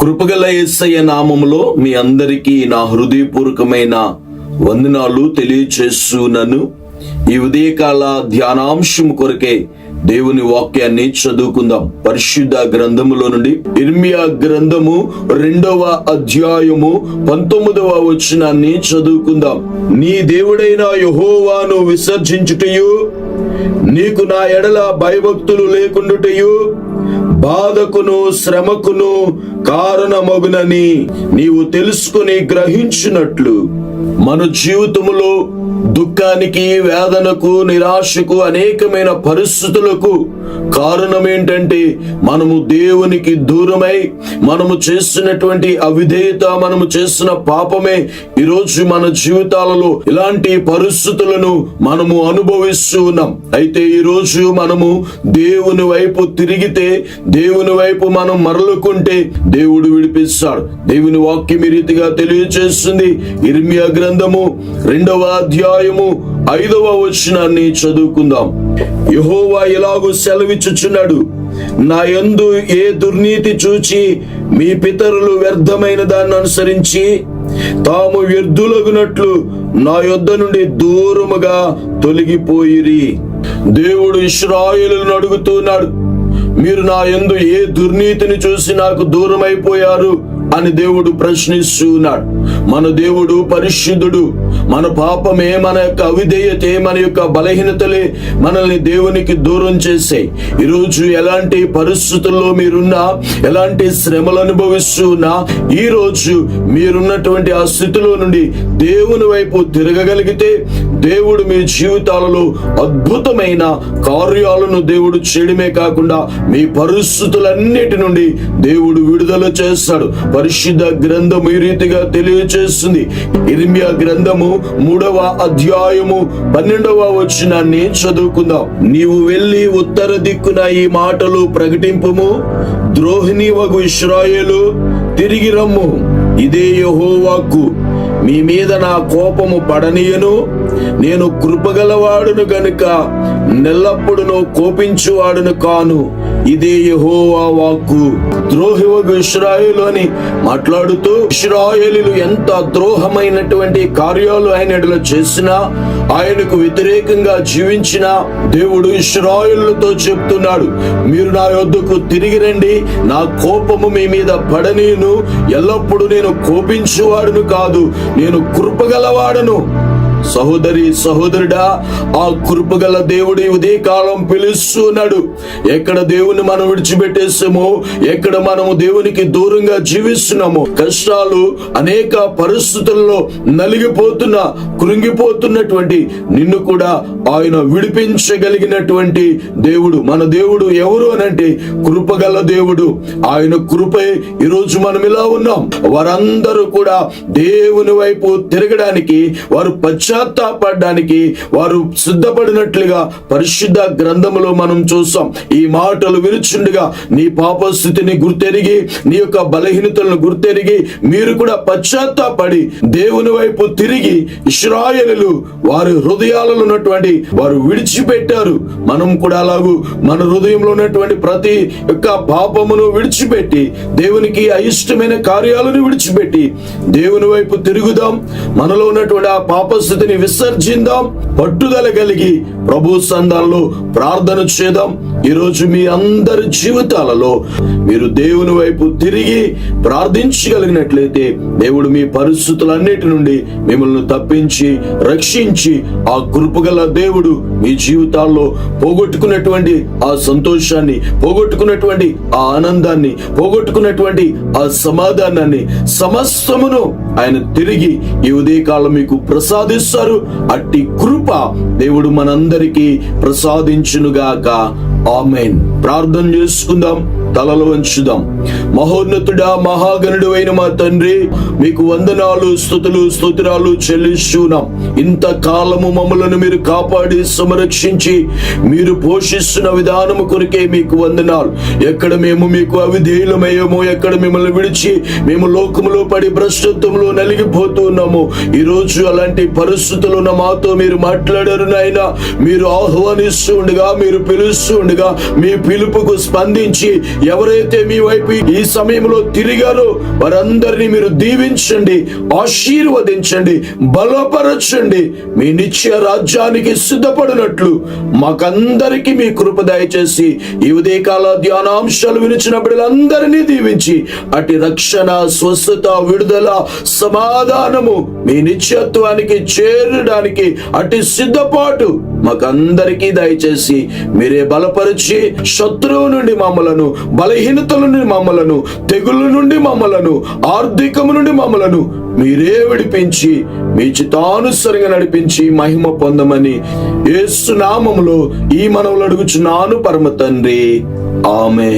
కృపగల యేసయ్య నామములో మీ అందరికీ నా హృదయపూర్వకమైన వందనాలు తెలియచేస్తున్నాను. ఈ ఉదయకాల ధ్యానాంశం కొరకే దేవుని వాక్యాన్ని చదువుకుందాం. పరిశుద్ధ గ్రంథములో నుండి ఇర్మియా గ్రంథము రెండవ అధ్యాయము పంతొమ్మిదవ వచనాన్ని చదువుకుందాం. నీ దేవుడైన యహోవాను విసర్జించుటయు నీకు నా ఎడల భయభక్తులు లేకుండుటయు బాధకును శ్రమకును కారణమగునని నీవు తెలుసుకుని గ్రహించినట్లు మన జీవితములో దుఃఖానికి వేదనకు నిరాశకు అనేకమైన పరిస్థితులకు కారణం ఏంటంటే మనము దేవునికి దూరమై మనము చేస్తున్నటువంటి అవిధేయత మనము చేసిన పాపమే ఈరోజు మన జీవితాలలో ఇలాంటి పరిస్థితులను మనము అనుభవిస్తూ ఉన్నాం. అయితే ఈరోజు మనము దేవుని వైపు తిరిగితే దేవుని వైపు మనం మరలుకుంటే దేవుడు విడిపిస్తాడు. దేవుని వాక్యం ఈ రీతిగా తెలియజేస్తుంది. ఇర్మియా గ్రంథము రెండవ అధ్యాయము ఐదవ వచనాన్ని చదువుకుందాం. యహోవా ఇలాగూ సెలవిచ్చుచున్నాడు. నా యందు ఏ దుర్నీతి చూచి మీ పితరులు వ్యర్థమైన దాన్ని అనుసరించి తాము వ్యర్థులగునట్లు నా యొద్ద నుండి దూరముగా తొలగిపోయిరి. దేవుడు ఇస్రాయేలును అడుగుతున్నాడు. మీరు నా యందు ఏ దుర్నీతిని చూసి నాకు దూరమైపోయారు? అయిపోయారు అని దేవుడు ప్రశ్నిస్తున్నాడు. మన దేవుడు పరిశుద్ధుడు. మన పాపమే మన యొక్క అవిధేయతే మన యొక్క బలహీనతలే మనల్ని దేవునికి దూరం చేసాయి ఈరోజు ఎలాంటి పరిస్థితుల్లో మీరున్నా ఎలాంటి శ్రమలు అనుభవిస్తున్నా ఈ రోజు మీరున్నటువంటి ఆ స్థితిలో నుండి దేవుని వైపు తిరగగలిగితే దేవుడు మీ జీవితాలలో అద్భుతమైన కార్యాలను దేవుడు చేయడమే కాకుండా మీ పరిస్థితులన్నిటి నుండి దేవుడు విడుదల చేస్తాడు. పరిశుద్ధ గ్రంథం ఈ రీతిగా తెలియచేస్తుంది. ఇర్మియా గ్రంథము మూడవ అధ్యాయము పన్నెండవ వచనాన్ని చదువుకుందాం. నీవు వెళ్ళి ఉత్తర దిక్కున ఈ మాటలు ప్రకటింపుము. ద్రోహిణి వగు ఇస్రాయేలు తిరిగి రమ్ము. ఇదే యెహోవాకు. మీ మీద నా కోపము పడనీయను. నేను కృపగలవాడును గనుక నెల్లప్పుడును కోపించువాడును కాను. ఇదే యహోవా వాక్కు. ద్రోహివగు ఇస్రాయేలు అని మాట్లాడుతూ ఇస్రాయేలీలు ఎంత ద్రోహమైనటువంటి కార్యాలు ఆయన చేసినా ఆయనకు వ్యతిరేకంగా జీవించిన దేవుడు ఇస్రాయేలుతో చెప్తున్నాడు మీరు నా యొద్దకు తిరిగి రండి నా కోపము మీ మీద పడనీను ఎల్లప్పుడూ నేను కోపించేవాడును కాదు నేను కృపగలవాడను. సహోదరి సహోదరుడా ఆ కృపగల దేవుడు ఉదయ కాలం పిలుస్తున్నాడు. ఎక్కడ దేవుని మనం విడిచిపెట్టేసామో ఎక్కడ మనము దేవునికి దూరంగా జీవిస్తున్నామో కష్టాలు అనేక పరిస్థితుల్లో నలిగిపోతున్న కృంగిపోతున్నటువంటి నిన్ను కూడా ఆయన విడిపించగలిగినటువంటి దేవుడు మన దేవుడు ఎవరు అనంటే కృపగల దేవుడు. ఆయన కృపే ఈరోజు మనం ఇలా ఉన్నాం. వారందరూ కూడా దేవుని వైపు తిరగడానికి వారు పశ్చాత్తాపడడానికి వారు సిద్ధపడినట్లుగా పరిశుద్ధ గ్రంథములో మనం చూస్తాం. ఈ మాటలు విరుచుండగా నీ పాప స్థితిని గుర్తెరిగి నీ యొక్క బలహీనతలను గుర్తెరిగి మీరు కూడా పశ్చాత్తాపడి దేవుని వైపు తిరిగి ఇస్రాయలు వారి హృదయాలలో ఉన్నటువంటి వారు విడిచిపెట్టారు. మనం కూడా అలాగూ మన హృదయంలో ఉన్నటువంటి ప్రతి యొక్క పాపమును విడిచిపెట్టి దేవునికి అయిష్టమైన కార్యాలను విడిచిపెట్టి దేవుని వైపు తిరుగుదాం. మనలో ఉన్నటువంటి ఆ పాప పరిస్థితిని విసర్జిందాం. పట్టుదల కలిగి ప్రభు సంధానంలో ప్రార్థన చేద్దాం. ఈరోజు మీ అందరి జీవితాలలో మీరు దేవుని వైపు తిరిగి ప్రార్థించగలిగినట్లయితే దేవుడు మీ పరిస్థితులన్నిటి నుండి మిమ్మల్ని తప్పించి రక్షించి ఆ కృపగల దేవుడు మీ జీవితాల్లో పోగొట్టుకున్నటువంటి ఆ సంతోషాన్ని పోగొట్టుకున్నటువంటి ఆ ఆనందాన్ని పోగొట్టుకున్నటువంటి ఆ సమాధానాన్ని సమస్తమును ఆయన తిరిగి ఈ ఉదయకాలం మీకు ప్రసాదిస్తారు. అట్టి కృప దేవుడు మనందరికీ ప్రసాదించునుగాక. ఆమెన్. ప్రార్థన చేసుకుందాం తలలు వంచుదాం. మహోన్నతుడా మహాగణుడు అయిన మా తండ్రి మీకు వందనాలు స్థుతులు స్తోత్రాలు చెల్లిస్తున్నాం ఇంత కాలము మమ్మలను మీరు కాపాడి సంరక్షించి మీరు పోషిస్తున్న విధానము కొరికే మీకు వందనాలు. ఎక్కడ మేము మీకు అవిధేయులమయ్యామో ఎక్కడ మిమ్మల్ని విడిచి మేము లోకములో పడి భ్రష్టత్వంలో నలిగిపోతున్నాము ఈరోజు ఈ రోజు అలాంటి పరిస్థితులు ఉన్న మాతో మీరు మాట్లాడారు నాయన. మీరు ఆహ్వానిస్తూ ఉండగా మీరు పిలుస్తూ ఉండగా బిడ్డలుగా మీ పిలుపుకు స్పందించి ఎవరైతే మీ వైపు ఈ సమయంలో తిరిగారో వారందరినీ మీరు దీవించండి ఆశీర్వదించండి బలపరచండి. మీ నిత్య రాజ్యానికి సిద్ధపడినట్లు మాకందరికీ మీ కృప దయచేసి ఈ ఉదయకాల ధ్యానాంశాలు వినిచిన బిడ్డలందరినీ దీవించి అటు రక్షణ స్వస్థత విడుదల సమాధానము మీ నిత్యత్వానికి చేరడానికి అటు సిద్ధపాటు మాకందరికీ దయచేసి మీరే బలపరిచి శత్రువు నుండి మమ్మలను బలహీనతల నుండి మమ్మలను తెగుళ్ళ నుండి మమ్మలను ఆర్థికము నుండి మమ్మలను మీరే విడిపించి మీ చితానుసరంగా నడిపించి మహిమ పొందమని ఏసునామములో ఈ మనవులు అడుగుచున్నాను పరమ తండ్రి. ఆమె